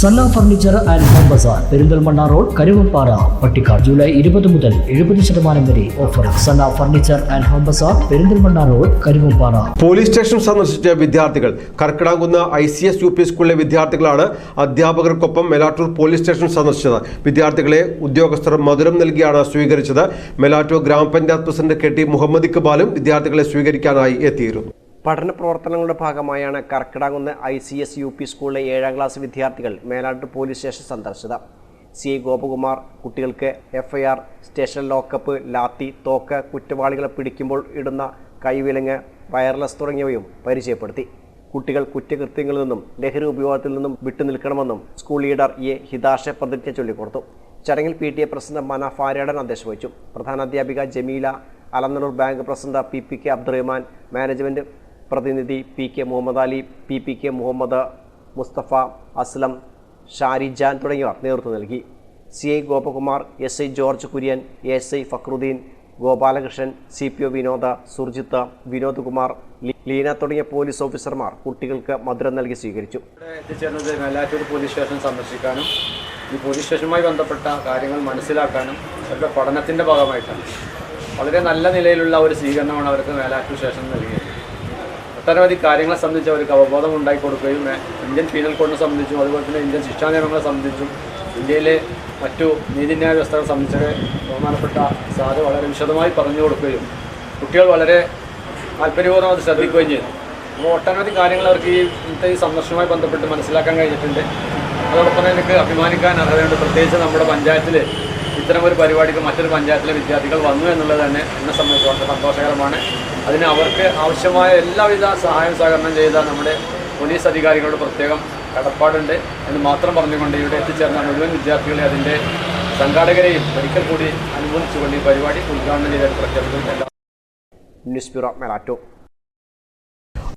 Sanna furniture and home bazaar Perinthalmanna road Karuvappara Pattikkad July ഇരുപത് മുതൽ എഴുപത് ശതമാനം വരെ offer Sanna furniture and home bazaar Perinthalmanna road Karuvappara police station സന്ദർശിച്ച വിദ്യാർത്ഥികൾ Karkidamkunnu I C S U P സ്കൂളിലെ വിദ്യാർത്ഥികളാണ് അധ്യാപകർക്കൊപ്പം മെലാറ്റൂർ പോലീസ് സ്റ്റേഷൻ സന്ദർശിച്ചത്. വിദ്യാർത്ഥികളെ ഉദ്യോഗസ്ഥർ മധുരം നൽകിയാണ് സ്വീകരിച്ചത്. മെലാറ്റൂർ ഗ്രാമപഞ്ചായത്ത് പ്രസിഡന്റ് കെ ടി മുഹമ്മദ് ഇക്ബാലും വിദ്യാർത്ഥികളെ സ്വീകരിക്കാനായി എത്തിയിരുന്നു. പഠന പ്രവർത്തനങ്ങളുടെ ഭാഗമായാണ് Karkidamkunnu I C S U P സ്കൂളിലെ ഏഴാം ക്ലാസ് വിദ്യാർത്ഥികൾ മേലാട്ട് പോലീസ് സ്റ്റേഷൻ സന്ദർശിച്ചത്. സി ഐ ഗോപകുമാർ കുട്ടികൾക്ക് F I R station lockup lathi തോക്ക് കുറ്റവാളികളെ പിടിക്കുമ്പോൾ ഇടുന്ന കൈവിലങ്ങ് വയർലെസ് തുടങ്ങിയവയും പരിചയപ്പെടുത്തി. കുട്ടികൾ കുറ്റകൃത്യങ്ങളിൽ നിന്നും ലഹരി ഉപയോഗത്തിൽ നിന്നും വിട്ടുനിൽക്കണമെന്നും സ്കൂൾ ലീഡർ എ ഹിതാഷ പ്രതിജ്ഞ ചൊല്ലിക്കൊടുത്തു. ചടങ്ങിൽ P T A president Mana Fariyadan അധ്യക്ഷ വഹിച്ചു. പ്രധാനാധ്യാപിക Jameela Alanallur bank president P P K Abdurahman management പ്രതിനിധി P K Muhammad Ali P P K Muhammad Mustafa Aslam Sharijan തുടങ്ങിയവർ നേതൃത്വം നൽകി. C I Gopakumar S I George Kurian S I Fakruddin Gopalakrishnan C P O Vinoda Surjith Vinod Kumar Leena തുടങ്ങിയ police ഓഫീസർമാർ കുട്ടികൾക്ക് മധുരം നൽകി സ്വീകരിച്ചു. എത്തിച്ചേർന്നത് മേലാറ്റൂർ പോലീസ് സ്റ്റേഷൻ സന്ദർശിക്കാനും ഈ പോലീസ് സ്റ്റേഷനുമായി ബന്ധപ്പെട്ട കാര്യങ്ങൾ മനസ്സിലാക്കാനും അവരുടെ പഠനത്തിന്റെ ഭാഗമായിട്ടാണ്. വളരെ നല്ല നിലയിലുള്ള ഒരു സ്വീകരണമാണ് അവർക്ക് മേലാറ്റൂർ സ്റ്റേഷൻ നൽകിയത്. ഒട്ടനവധി കാര്യങ്ങളെ സംബന്ധിച്ച് അവർക്ക് അവബോധം ഉണ്ടാക്കി കൊടുക്കുകയും ഇന്ത്യൻ പീനൽ കോഡിനെ സംബന്ധിച്ചും അതുപോലെ തന്നെ ഇന്ത്യൻ ശിക്ഷാ നിയമങ്ങളെ സംബന്ധിച്ചും ഇന്ത്യയിലെ മറ്റു നീതിന്യായ വ്യവസ്ഥകളെ സംബന്ധിച്ച് ബഹുമാനപ്പെട്ട സാറ് വളരെ വിശദമായി പറഞ്ഞു കൊടുക്കുകയും കുട്ടികൾ വളരെ താല്പര്യപൂർവം അത് ശ്രദ്ധിക്കുകയും ചെയ്തു. അപ്പോൾ ഒട്ടനവധി കാര്യങ്ങൾ അവർക്ക് ഈ ഇന്നത്തെ ഈ സന്ദർശനവുമായി ബന്ധപ്പെട്ട് മനസ്സിലാക്കാൻ കഴിഞ്ഞിട്ടുണ്ട്. അതോടൊപ്പം തന്നെ എനിക്ക് അഭിമാനിക്കാൻ അർഹതയുണ്ട്. പ്രത്യേകിച്ച് നമ്മുടെ പഞ്ചായത്തിൽ ഇത്തരം ഒരു പരിപാടിക്ക് മറ്റൊരു പഞ്ചായത്തിലെ വിദ്യാർത്ഥികൾ വന്നു എന്നുള്ളത് തന്നെ എന്നെ സംബന്ധിച്ച് വളരെ സന്തോഷകരമാണ്. അതിന് അവർക്ക് ആവശ്യമായ എല്ലാവിധ സഹായം സഹകരണം ചെയ്ത നമ്മുടെ പോലീസ് അധികാരികളോട് പ്രത്യേകം കടപ്പാടുണ്ട് എന്ന് മാത്രം പറഞ്ഞുകൊണ്ട് ഇവിടെ എത്തിച്ചേർന്ന മുഴുവൻ വിദ്യാർത്ഥികളെ അതിന്റെ സംഘാടകരെയും ഒരിക്കൽ കൂടി അനുമോദിച്ചുകൊണ്ട് ഈ പരിപാടി ഉദ്ഘാടനം ചെയ്ത പ്രഖ്യാപിക്കുന്നു. News bureau മെലാറ്റോ